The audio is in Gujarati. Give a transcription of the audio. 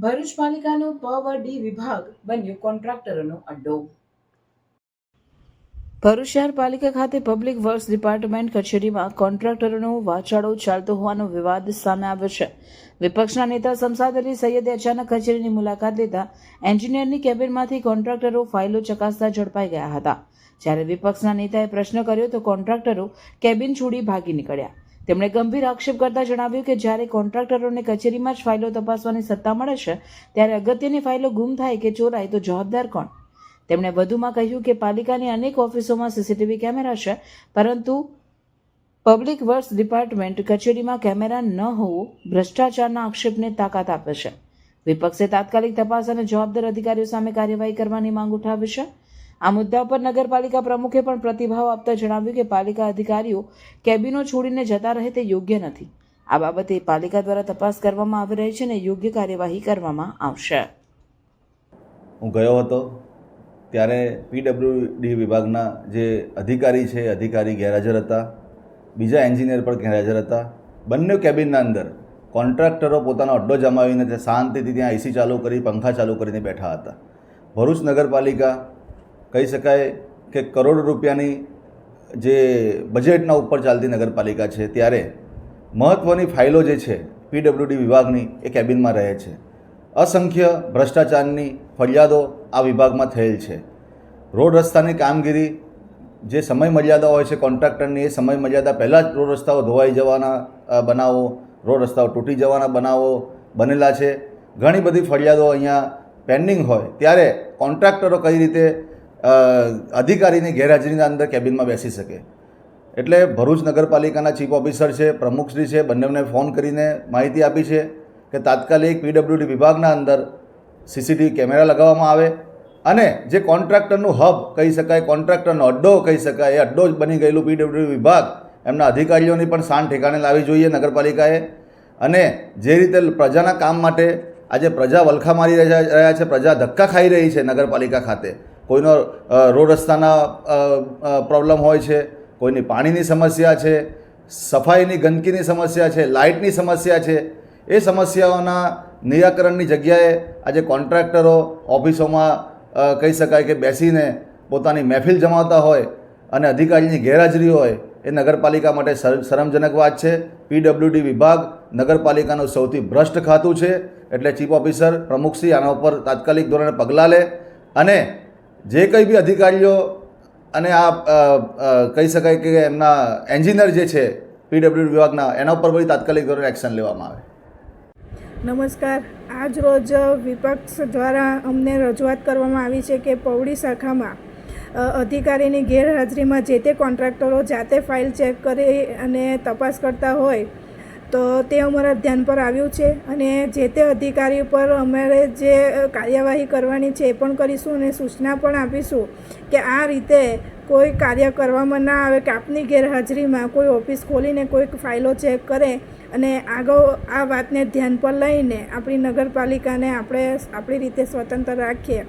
ભરૂચ પાલિકાનો પવ ડી વિભાગ બન્યો કોન્ટ્રાક્ટરોનો અડ્ડો. ભરૂચ શહેર પાલિકા ખાતે પબ્લિક વર્ક્સ ડિપાર્ટમેન્ટ કચેરીમાં કોન્ટ્રાક્ટરોનો વાચાળો ચાલતો હોવાનો વિવાદ સામે આવ્યો છે. વિપક્ષના નેતા સંસાદ અલી સૈયદે અચાનક કચેરીની મુલાકાત લેતા એન્જિનિયરની કેબિનમાંથી કોન્ટ્રાક્ટરો ફાઇલો ચકાસતા ઝડપાઈ ગયા હતા. જ્યારે વિપક્ષના નેતાએ પ્રશ્ન કર્યો તો કોન્ટ્રાક્ટરો કેબિન છોડી ભાગી નીકળ્યા. તેમણે ગંભીર આક્ષેપ કરતા જણાવ્યું કે જ્યારે કોન્ટ્રાક્ટરોને કચેરીમાં જ ફાઇલો તપાસવાની સત્તા મળે છે, ત્યારે અગત્યની ફાઇલો ગુમ થાય કે ચોરાય તો જવાબદાર કોણ? તેમણે વધુમાં કહ્યું કે પાલિકાની અનેક ઓફિસોમાં સીસીટીવી કેમેરા છે, પરંતુ પબ્લિક વર્ક્સ ડિપાર્ટમેન્ટ કચેરીમાં કેમેરા ન હોવું ભ્રષ્ટાચારના આક્ષેપને તાકાત આપે છે. વિપક્ષે તાત્કાલિક તપાસ અને જવાબદાર અધિકારીઓ સામે કાર્યવાહી કરવાની માંગ ઉઠાવી છે. આ મુદ્દા પર નગરપાલિકા પ્રમુખે પણ પ્રતિભાવ આપતા જણાવ્યું કે પાલિકા અધિકારીઓ કેબિનો છોડીને જતા રહે તે યોગ્ય નથી. આ બાબતે પાલિકા દ્વારા તપાસ કરવામાં આવી રહી છે અને યોગ્ય કાર્યવાહી કરવામાં આવશે. હું ગયો હતો ત્યારે પીડબ્લ્યુડી વિભાગના જે અધિકારી છે, અધિકારી ગેરહાજર હતા. બીજા એન્જિનિયર પણ ગેરહાજર હતા. બંને કેબિનના અંદર કોન્ટ્રાક્ટરો પોતાનો અડ્ડો જમાવીને શાંતિથી ત્યાં એસી ચાલુ કરી, પંખા ચાલુ કરીને બેઠા હતા. ભરૂચ નગરપાલિકા કહી શકાય કે કરોડ રૂપિયાની જે બજેટના ઉપર ચાલતી નગરપાલિકા છે, ત્યારે મહત્ત્વની ફાઇલો જે છે, પીડબ્લ્યુડી વિભાગની એ કેબિનમાં રહે છે. અસંખ્ય ભ્રષ્ટાચારની ફરિયાદો આ વિભાગમાં થયેલ છે. રોડ રસ્તાની કામગીરી જે સમય મર્યાદા હોય છે કોન્ટ્રાક્ટરની, એ સમય મર્યાદા પહેલાં જ રોડ રસ્તાઓ ધોવાઈ જવાના બનાવો, રોડ રસ્તાઓ તૂટી જવાના બનાવો બનેલા છે. ઘણી બધી ફરિયાદો અહીંયા પેન્ડિંગ હોય. ત્યારે કોન્ટ્રાક્ટરો કઈ રીતે અધિકારીની ગેરહાજરીના અંદર કેબિનમાં બેસી શકે. એટલે ભરૂચ નગરપાલિકાના ચીફ ઓફિસર છે પ્રમુખશ્રી છે, બંનેને ફોન કરીને માહિતી આપી છે કે તાત્કાલિક પીડબ્લ્યુડી વિભાગના અંદર સીસીટીવી કેમેરા લગાવવામાં આવે અને જે કોન્ટ્રાક્ટરનું હબ કહી શકાય, કોન્ટ્રાક્ટરનો અડ્ડો કહી શકાય, એ અડ્ડો જ બની ગયેલું પીડબ્લ્યુડી વિભાગ એમના અધિકારીઓની પણ શાન ઠેકાણે લાવવી જોઈએ નગરપાલિકાએ. અને જે રીતે પ્રજાના કામ માટે આજે પ્રજા વલખા મારી રહ્યા છે, પ્રજા ધક્કા ખાઈ રહી છે નગરપાલિકા ખાતે કોઈનો રોડ રસ્તાના પ્રોબ્લેમ હોય છે, કોઈની પાણીની સમસ્યા છે, સફાઈની ગંદકીની સમસ્યા છે, લાઇટની સમસ્યા છે, એ સમસ્યાઓના નિરાકરણની જગ્યાએ આજે કોન્ટ્રાક્ટરો ઓફિસોમાં કહી શકાય કે બેસીને પોતાની મહેફિલ જમાવતા હોય અને અધિકારીની ગેરહાજરી હોય, એ નગરપાલિકા માટે શર- શરમજનક વાત છે. પીડબ્લ્યુડી વિભાગ નગરપાલિકાનું સૌથી ભ્રષ્ટ ખાતું છે. એટલે ચીફ ઓફિસર પ્રમુખશ્રી આના ઉપર તાત્કાલિક ધોરણે પગલાં લે અને જે કંઈ બી અધિકારીઓ અને આ કહી શકાય કે એમના એન્જિનિયર જે છે, પીડબ્લ્યુ વિભાગના, એના ઉપર બધી તાત્કાલિક ધોરણે એક્શન લેવામાં આવે. નમસ્કાર. આજ રોજ વિપક્ષ દ્વારા અમને રજૂઆત કરવામાં આવી છે કે પૌડી શાખામાં અધિકારીની ગેરહાજરીમાં જે તે કોન્ટ્રાક્ટરો જાતે ફાઇલ ચેક કરી અને તપાસ કરતા હોય તો તે અમારા ધ્યાન પર આવ્યું છે અને જે તે અધિકારી પર અમારે જે કાર્યવાહી કરવાની છે એ પણ કરીશું અને સૂચના પણ આપીશું કે આ રીતે કોઈ કાર્ય કરવામાં ના આવે કે આપની ગેરહાજરીમાં કોઈ ઓફિસ ખોલીને કોઈક ફાઇલો ચેક કરે અને આગળ આ વાતને ધ્યાન પર લઈને આપણી નગરપાલિકાને આપણે, આપણી રીતે સ્વતંત્ર રાખીએ.